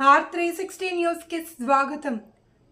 Are three sixty న్యూస్కి స్వాగతం.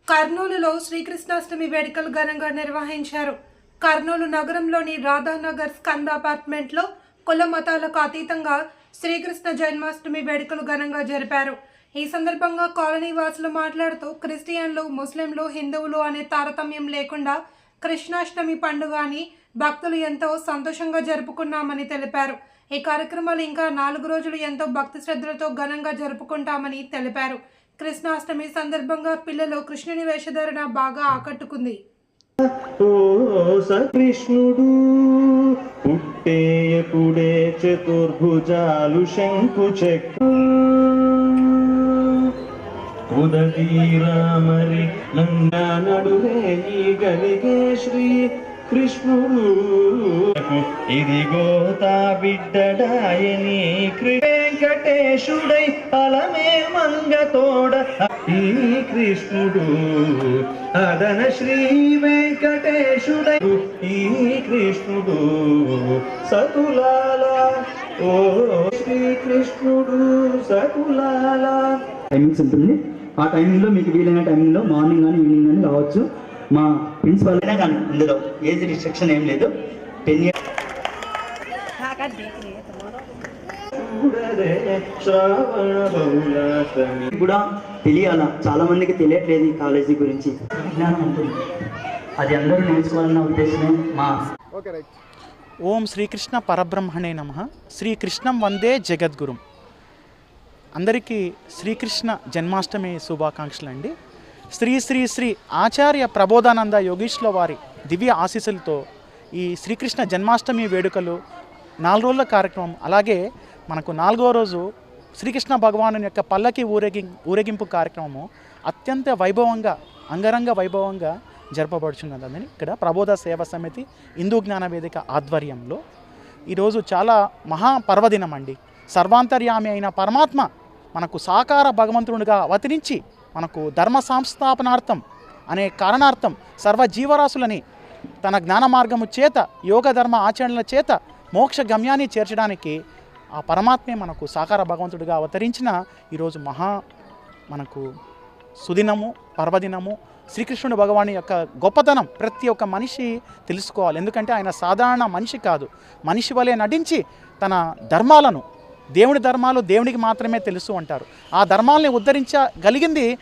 కర్నూలులో శ్రీకృష్ణాష్టమి వేడుకలు ఘనంగా నిర్వహించారు. కర్నూలు నగరంలోని రాధానగర్ స్కంద అపార్ట్మెంట్లో కుల మతాలకు అతీతంగా శ్రీకృష్ణ జన్మాష్టమి వేడుకలు ఘనంగా జరిపారు. ఈ సందర్భంగా కాలనీ వాసులు మాట్లాడుతూ క్రిస్టియన్లు ముస్లింలు హిందువులు అనే తారతమ్యం లేకుండా కృష్ణాష్టమి పండుగ అని భక్తులు ఎంతో సంతోషంగా జరుపుకున్నామని తెలిపారు. ఈ కార్యక్రమాలు ఇంకా నాలుగు రోజులు ఎంతో భక్తి శ్రద్ధలతో ఘనంగా జరుపుకుంటామని తెలిపారు. కృష్ణాష్టమి సందర్భంగా పిల్లలు కృష్ణుని వేషధారణ బాగా ఆకట్టుకుంది. ఓ సకృష్ణుడు పుట్టేయపుడే చతుర్భుజాలు శంకు చెక్కు. ఉదతీరామరి నంగా నడువే ఈ గలిగే శ్రీ కృష్ణుడు. ఇదిగో తా బిడ్డడాయని వెంకటేశుడై అలమే మంగతోడ ఈ కృష్ణుడు అదన శ్రీ వెంకటేశుడై. ఈ కృష్ణుడు సతులాల. ఓ శ్రీ కృష్ణుడు సతులాల. టైమింగ్స్ ఉంటుంది ఆ టైమింగ్లో మీకు వీలైన టైమింగ్లో మార్నింగ్ కానీ ఈవినింగ్ కానీ రావచ్చు. మా ప్రిన్సిపల్ అయినా కానీ ఇందులో ఏజ్ రిస్ట్రిక్షన్ ఏం లేదు. టెన్ ఇయర్స్ కూడా తెలియాల? చాలా మందికి తెలియట్లేదు ఈ కాలేజీ గురించి. విజ్ఞానం ఉంటుంది. అది అందరూ నేర్చుకోవాలన్న ఉద్దేశమే మా ఓం శ్రీకృష్ణ పరబ్రహ్మణే నమ. శ్రీకృష్ణం వందే జగద్గురుం. అందరికీ శ్రీకృష్ణ జన్మాష్టమి శుభాకాంక్షలు అండి శ్రీ శ్రీ శ్రీ ఆచార్య ప్రబోధానంద యోగీశ్వర వారి దివ్య ఆశీస్సులతో ఈ శ్రీకృష్ణ జన్మాష్టమి వేడుకలు నాలుగు రోజుల కార్యక్రమం అలాగే మనకు నాలుగో రోజు శ్రీకృష్ణ భగవాను యొక్క పల్లకి ఊరేగి ఊరేగింపు కార్యక్రమము అత్యంత వైభవంగా అంగరంగ వైభవంగా జరపబడుచున్నదని ఇక్కడ ప్రబోధ సేవ సమితి హిందూ జ్ఞాన వేదిక ఆధ్వర్యంలో ఈరోజు చాలా మహాపర్వదినం అండి సర్వాంతర్యామి అయిన పరమాత్మ మనకు సాకార భగవంతుడుగా అవతరించి మనకు ధర్మ సంస్థాపనార్థం అనే కారణార్థం సర్వజీవరాశులని తన జ్ఞాన మార్గము చేత యోగ ధర్మ ఆచరణల చేత మోక్ష గమ్యాన్ని చేర్చడానికి ఆ పరమాత్మే మనకు సాకార భగవంతుడిగా అవతరించిన ఈరోజు మహా మనకు సుదినము పర్వదినము శ్రీకృష్ణుడు భగవాని యొక్క గొప్పతనం ప్రతి ఒక్క మనిషి తెలుసుకోవాలి. ఎందుకంటే ఆయన సాధారణ మనిషి కాదు. మనిషి వలె నటించి తన ధర్మాలను దేవుని ధర్మాలు దేవునికి మాత్రమే తెలుసు అంటారు. ఆ ధర్మాల్ని ఉద్ధరించగలిగింది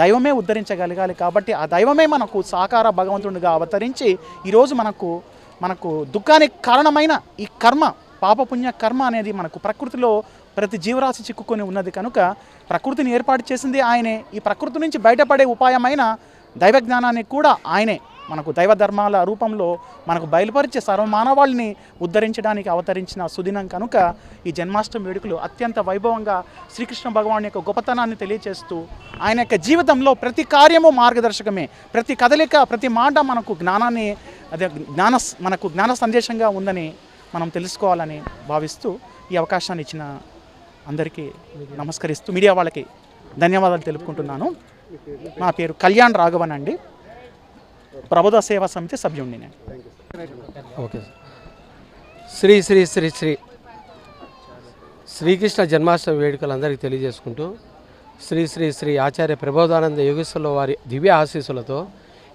దైవమే ఉద్ధరించగలగాలి కాబట్టి ఆ దైవమే మనకు సాకార భగవంతుడిగా అవతరించి ఈరోజు మనకు మనకు దుఃఖానికి కారణమైన ఈ కర్మ పాపపుణ్య కర్మ అనేది మనకు ప్రకృతిలో ప్రతి జీవరాశి చిక్కుకొని ఉన్నది కనుక ప్రకృతిని ఏర్పాటు చేసింది ఆయనే. ఈ ప్రకృతి నుంచి బయటపడే ఉపాయమైన దైవ జ్ఞానాన్ని కూడా ఆయనే. మనకు దైవ ధర్మాల రూపంలో మనకు బయలుపరిచే సర్వమానవాళ్ళని ఉద్ధరించడానికి అవతరించిన సుదినం కనుక ఈ జన్మాష్టమి వేడుకలు అత్యంత వైభవంగా శ్రీకృష్ణ భగవాన్ యొక్క గొప్పతనాన్ని తెలియజేస్తూ ఆయన యొక్క జీవితంలో ప్రతి కార్యము మార్గదర్శకమే. ప్రతి కదలిక ప్రతి మాట మనకు జ్ఞానాన్ని అదే జ్ఞాన మనకు జ్ఞాన సందేశంగా ఉందని మనం తెలుసుకోవాలని భావిస్తూ ఈ అవకాశాన్ని ఇచ్చిన అందరికీ నమస్కరిస్తూ మీడియా వాళ్ళకి ధన్యవాదాలు తెలుపుకుంటున్నాను. నా పేరు కళ్యాణ్ రాఘవన్ అండి. ప్రభుత్వ సేవా సమితి సభ్యుడిని నేను. ఓకే శ్రీ శ్రీ శ్రీ శ్రీ. శ్రీకృష్ణ జన్మాష్టమి వేడుకలు అందరికీ తెలియజేసుకుంటూ శ్రీ శ్రీ శ్రీ ఆచార్య ప్రబోధానంద యోగేశ్వరుల వారి దివ్య ఆశీస్సులతో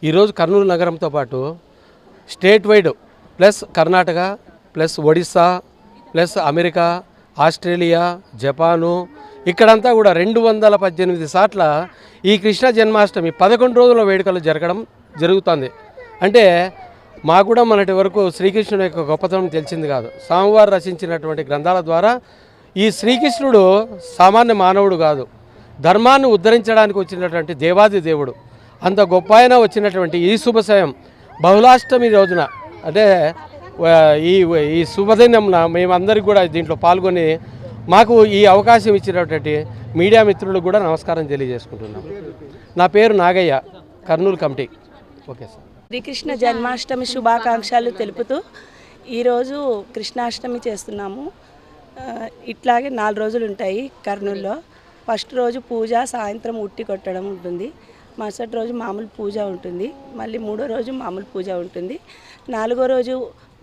ఈరోజు కర్నూలు నగరంతో పాటు statewide plus Karnataka plus Odisha plus America Australia Japan ఇక్కడంతా కూడా రెండు వందల పద్దెనిమిది సార్ల ఈ కృష్ణ జన్మాష్టమి పదకొండు రోజుల వేడుకలు జరగడం జరుగుతుంది. అంటే మాకు కూడా మొన్నటి వరకు శ్రీకృష్ణుని యొక్క గొప్పతనం తెలిసింది కాదు. స్వామివారు రచించినటువంటి గ్రంథాల ద్వారా ఈ శ్రీకృష్ణుడు సామాన్య మానవుడు కాదు. ధర్మాన్ని ఉద్ధరించడానికి వచ్చినటువంటి దేవాది దేవుడు. అంత గొప్ప ఆయన వచ్చినటువంటి ఈ శుభసయం బహుళాష్టమి రోజున అంటే ఈ ఈ శుభదినంన మేమందరికీ కూడా దీంట్లో పాల్గొని మాకు ఈ అవకాశం ఇచ్చినటువంటి మీడియా మిత్రులకు కూడా నమస్కారం తెలియజేసుకుంటున్నాం. నా పేరు Nagaiah Kurnool committee. Okay sir. Shri Krishna Janmashtami శుభాకాంక్షలు తెలుపుతూ ఈరోజు కృష్ణాష్టమి చేస్తున్నాము. ఇట్లాగే నాలుగు రోజులు ఉంటాయి కర్నూల్లో. ఫస్ట్ రోజు పూజ సాయంత్రం ఉట్టి కొట్టడం ఉంటుంది. మరుసటి రోజు మామూలు పూజ ఉంటుంది. మళ్ళీ మూడో రోజు మామూలు పూజ ఉంటుంది. నాలుగో రోజు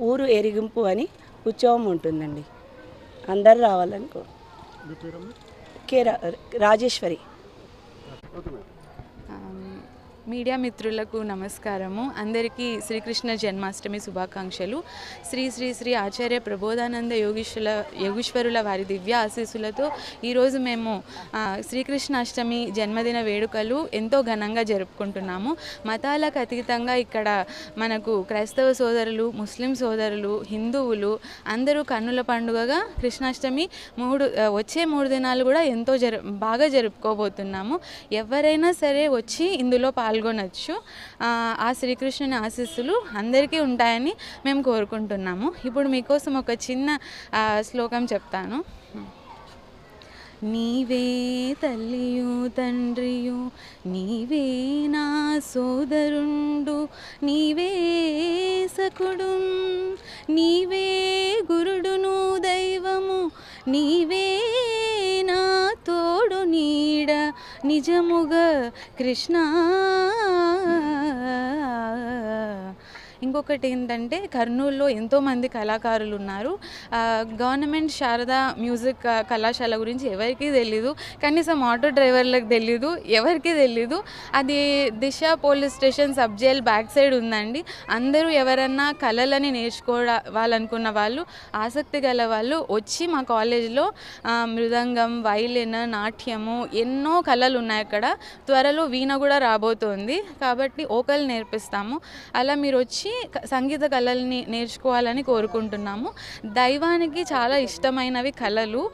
ఊరు ఎరిగింపు అని ఉత్సవం ఉంటుందండి. అందరు రావాలనుకో కే రాజేశ్వరి. మీడియా మిత్రులకు నమస్కారము. అందరికీ శ్రీకృష్ణ జన్మాష్టమి శుభాకాంక్షలు. శ్రీ శ్రీ శ్రీ ఆచార్య ప్రబోధానంద యోగీశ్వర యోగీశ్వరుల వారి దివ్య ఆశీస్సులతో ఈరోజు మేము శ్రీకృష్ణాష్టమి జన్మదిన వేడుకలు ఎంతో ఘనంగా జరుపుకుంటున్నాము. మతాలకు అతీతంగా ఇక్కడ మనకు క్రైస్తవ సోదరులు ముస్లిం సోదరులు హిందువులు అందరూ కన్నుల పండుగగా కృష్ణాష్టమి మూడు వచ్చే మూడు దినాలు కూడా ఎంతో జరు బాగా జరుపుకోబోతున్నాము. ఎవరైనా సరే వచ్చి ఇందులో పాల్గొనొచ్చు. ఆ, శ్రీకృష్ణుని ఆశీస్సులు అందరికీ ఉంటాయని మేము కోరుకుంటున్నాము. ఇప్పుడు మీకోసం ఒక చిన్న శ్లోకం చెప్తాను. నీవే తల్లియు తండ్రియు నీవే నా సోదరుండు నీవే సకుడు నీవే గురుడును దైవము నీవే నిజముగా కృష్ణ ఇంకొకటి ఏంటంటే కర్నూలులో ఎంతోమంది కళాకారులు ఉన్నారు. గవర్నమెంట్ శారదా మ్యూజిక్ కళాశాల గురించి ఎవరికీ తెలీదు. కనీసం ఆటో డ్రైవర్లకు తెలీదు ఎవరికీ తెలీదు. అది Disha police station sub jail back side ఉందండి. అందరూ ఎవరన్నా కళలని నేర్చుకోవాలనుకున్న వాళ్ళు ఆసక్తి గల వాళ్ళు వచ్చి మా కాలేజీలో మృదంగం వైలిన్ నాట్యము ఎన్నో కళలు ఉన్నాయి అక్కడ. త్వరలో వీణ కూడా రాబోతోంది. కాబట్టి ఓకలు నేర్పిస్తాము. అలా మీరు వచ్చి సంగీత కళల్ని నేర్చుకోవాలని కోరుకుంటున్నాము. దైవానికి చాలా ఇష్టమైనవి కళలు.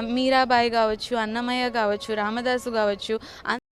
మీరాబాయి కావచ్చు అన్నమయ్య కావచ్చు రామదాసు కావచ్చు